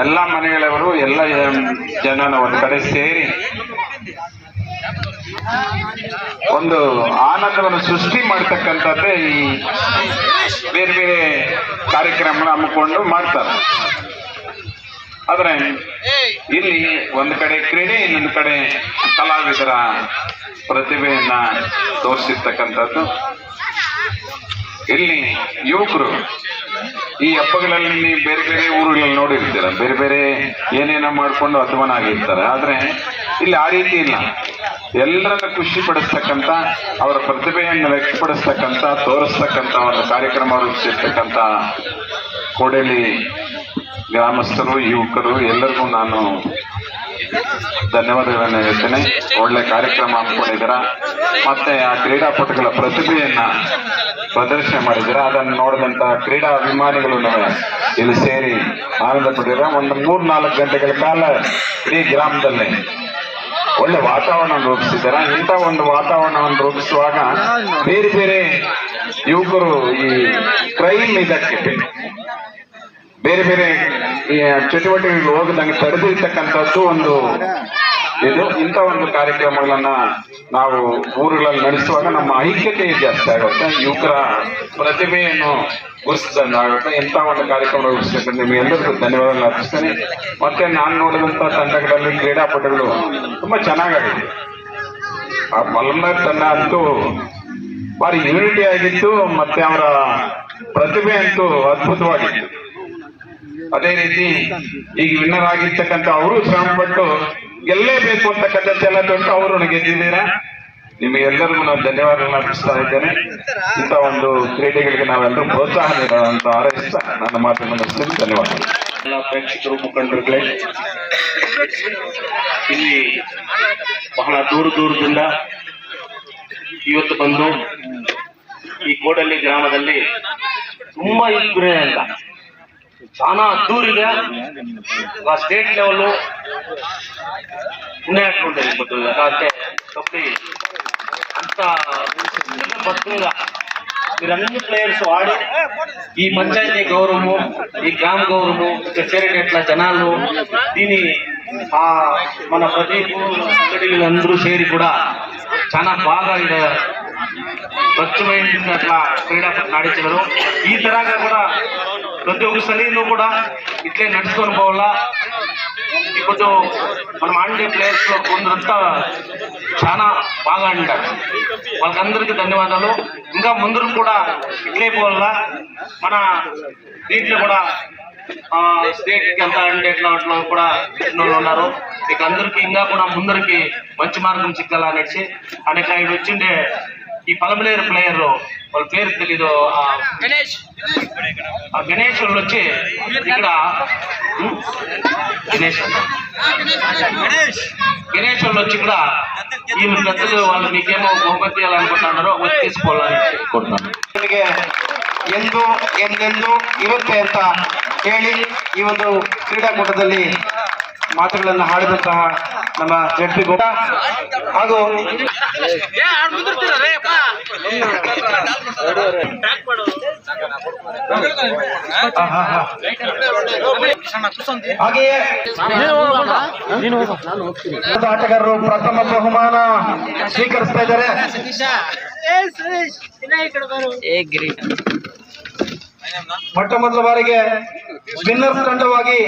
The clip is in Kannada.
ಎಲ್ಲ ಮನೆಗಳವರು ಎಲ್ಲ ಜನನ ಒಂದು ಕಡೆ ಸೇರಿ ಒಂದು ಆನಂದವನ್ನು ಸೃಷ್ಟಿ ಮಾಡ್ತಕ್ಕಂಥದ್ದೇ ಈ ಬೇರೆ ಬೇರೆ ಕಾರ್ಯಕ್ರಮ ಹಮ್ಮಿಕೊಂಡು ಮಾಡ್ತಾರೆ. ಆದ್ರೆ ಇಲ್ಲಿ ಒಂದು ಕಡೆ ಕ್ರೀಡೆ ಇನ್ನೊಂದು ಕಡೆ ಕಲಾವಿದರ ಪ್ರತಿಭೆಯನ್ನ ತೋರಿಸಿರ್ತಕ್ಕಂಥದ್ದು. ಇಲ್ಲಿ ಯುವಕರು ಈ ಹಬ್ಬಗಳಲ್ಲಿ ನೀವು ಬೇರೆ ಬೇರೆ ಊರುಗಳಲ್ಲಿ ನೋಡಿರ್ತೀರ ಬೇರೆ ಬೇರೆ ಏನೇನೋ ಮಾಡಿಕೊಂಡು ಮಾಡ್ಕೊಂಡು ಅಧ್ವಾನಾಗಿರ್ತಾರೆ ಆದ್ರೆ ಇಲ್ಲಿ ಆ ರೀತಿ ಇಲ್ಲ. ಎಲ್ಲರನ್ನ ಖುಷಿ ಪಡಿಸ್ತಕ್ಕಂಥ ಅವರ ಪ್ರತಿಭೆಯನ್ನು ವ್ಯಕ್ತಪಡಿಸ್ತಕ್ಕಂಥ ತೋರಿಸ್ತಕ್ಕಂಥ ಒಂದು ಕಾರ್ಯಕ್ರಮ ರೂಪಿಸಿರ್ತಕ್ಕಂಥ ಕೋಡೆಲಿ ಗ್ರಾಮಸ್ಥರು, ಯುವಕರು, ಎಲ್ಲರಿಗೂ ನಾನು ಧನ್ಯವಾದಗಳನ್ನು ಹೇಳ್ತೇನೆ. ಒಳ್ಳೆ ಕಾರ್ಯಕ್ರಮ ಹಮ್ಮಿಕೊಂಡಿದ್ದೀರ? ಮತ್ತೆ ಆ ಕ್ರೀಡಾಪಟುಗಳ ಪ್ರತಿಭೆಯನ್ನ ಪ್ರದರ್ಶನ ಮಾಡಿದ್ದೀರ? ಅದನ್ನು ನೋಡಿದಂತ ಕ್ರೀಡಾ ಅಭಿಮಾನಿಗಳು ಇಲ್ಲಿ ಸೇರಿ ಆನಂದ ಪಟ್ಟಿರ ಒಂದು ಮೂರ್ ನಾಲ್ಕು ಗಂಟೆಗಳ ಕಾಲ ಇಡೀ ಗ್ರಾಮದಲ್ಲಿ ಒಳ್ಳೆ ವಾತಾವರಣ ರೂಪಿಸಿದ್ದಾರ. ಇಂಥ ಒಂದು ವಾತಾವರಣವನ್ನು ರೂಪಿಸುವಾಗ ಬೇರೆ ಬೇರೆ ಯುವಕರು ಈ ಕ್ರೈಮ್ ಇದಕ್ಕೆ ಬೇರೆ ಬೇರೆ ಚಟುವಟಿಕೆಗಳು ಹೋಗದಂಗೆ ತಡೆದಿರ್ತಕ್ಕಂಥದ್ದು ಒಂದು ಇದು. ಇಂಥ ಒಂದು ಕಾರ್ಯಕ್ರಮಗಳನ್ನ ನಾವು ಊರುಗಳಲ್ಲಿ ನಡೆಸುವಾಗ ನಮ್ಮ ಐಕ್ಯತೆ ಜಾಸ್ತಿ ಆಗುತ್ತೆ. ಯುವಕರ ಪ್ರತಿಭೆಯನ್ನು ಗುರುತಿಸಿದಂಗಾಗುತ್ತೆ ಇಂಥ ಒಂದು ಕಾರ್ಯಕ್ರಮ ರೂಪಿಸ್ತಕ್ಕಂಥ ನಿಮಗೆಲ್ಲರಿಗೂ ಧನ್ಯವಾದಗಳು ಅರ್ಪಿಸ್ತೇನೆ. ಮತ್ತೆ ನಾನು ನೋಡಿದಂಥ ತಂಡಗಳಲ್ಲಿ ಕ್ರೀಡಾಪಟುಗಳು ತುಂಬಾ ಚೆನ್ನಾಗಾಗಿದೆ. ಆ ಮಲ್ಮರ್ ತಂಡ ಅಂತೂ ಭಾರಿ ಯೂನಿಟಿ ಆಗಿತ್ತು, ಮತ್ತೆ ಅವರ ಪ್ರತಿಭೆ ಅಂತೂ ಅದ್ಭುತವಾಗಿತ್ತು. ಅದೇ ರೀತಿ ಈಗ ವಿನ್ನರ್ ಆಗಿರ್ತಕ್ಕಂಥ ಅವರು ಶ್ರಮಪಟ್ಟು ಗೆಲ್ಲೇಬೇಕು ಅಂತಕ್ಕಂಥ ಎಲ್ಲ ದೊಡ್ಡ ಅವರು ಗೆದ್ದಿದ್ದೀರಾ? ನಿಮಗೆಲ್ಲರಿಗೂ ನಾನು ಧನ್ಯವಾದಗಳನ್ನ ಅರ್ಪಿಸ್ತಾ ಇದ್ದೇನೆ. ಇಂಥ ಒಂದು ಕ್ರೀಡೆಗಳಿಗೆ ನಾವೆಲ್ಲರೂ ಪ್ರೋತ್ಸಾಹ ನೀಡೋಣ ಅಂತ ನನ್ನ ಮಾತನ್ನು ಮುಗಿಸ್ತೇನೆ. ಧನ್ಯವಾದಗಳು. ಎಲ್ಲ ಪ್ರೇಕ್ಷಕರು, ಮುಖಂಡರುಗಳೇ, ಇಲ್ಲಿ ಬಹಳ ದೂರ ದೂರದಿಂದ ಇವತ್ತು ಬಂದು ಈ ಕೋಡಲ್ಲಿ ಗ್ರಾಮದಲ್ಲಿ ತುಂಬಾ ಇಬ್ಬರೇ ಅಂತ. చాలా అద్దూరిగా మా స్టేట్ లెవెల్లో ఉండేటువంటి ఇప్పుడు అంటే తొప్పి అంత భక్తులుగా మీరన్ని ప్లేయర్స్ ఆడి ఈ పంచాయతీ గౌరవము ఈ గ్రామ గౌరవము ఇక్కడ చేరేటట్ల జనాలు దీని ఆ మన ప్రదీప్ అందరూ చేరి కూడా చాలా బాగా స్వచ్ఛమైన అట్లా క్రీడా నడిచారు ఈ తరగా కూడా ప్రతి ఒక్క సలీను కూడా ఇట్లే నడుచుకొని పోవాలా? ఇప్పుడు మనం ఆడే ప్లేయర్స్లో కొందరంతా చాలా బాగా ఆడారు. వాళ్ళకందరికీ ధన్యవాదాలు. ఇంకా ముందు కూడా ఇట్లే పోవాలా? మన దీంట్లో కూడా స్టేట్ ఎంత అంతా ఎట్లా అట్లా కూడా పెట్టిన వాళ్ళు ఉన్నారు. మీకు అందరికీ ఇంకా కూడా ముందరికి మంచి మార్గం చిక్కాలా అనేసి అనేక ఆయన వచ్చిండే ఈ పలమలేరు ప్లేయర్ వాళ్ళ పేరు తెలీదు ఆ గణేష్ ఆ గణేష్ వాళ్ళు వచ్చి ఇక్కడ ఉం? గణేష్ గణేష్ వాళ్ళు వచ్చి ఇక్కడ ఈ పెద్దలు వాళ్ళు మీకేమో బహుమతి ఇవ్వాలనుకుంటున్నారో వచ్చి తీసుకోవాలని కోరుతున్నాను ನಿಮಗೆ ಎಂದು ಎಂದೆಂದು ಇರುತ್ತೆ ಅಂತ ಹೇಳಿ ಈ ಒಂದು ಕ್ರೀಡಾಕೂಟದಲ್ಲಿ ಮಾತುಗಳನ್ನು ಹಾಡಿದಂತಹ ನಮ್ಮ ಜಡ್ ಪಿ ಗೋಪಾ ಹಾಗೂ ಹಾ, ಹಾ, ಹಾ. ಹಾಗೆಯೇ ಆಟಗಾರರು ಪ್ರಥಮ ಬಹುಮಾನ ಸ್ವೀಕರಿಸ್ತಾ ಇದ್ದಾರೆ. ಮೊಟ್ಟ ಮೊದಲ ಬಾರಿಗೆ ಸ್ಪಿನ್ನರ್ ತಂಡವಾಗಿ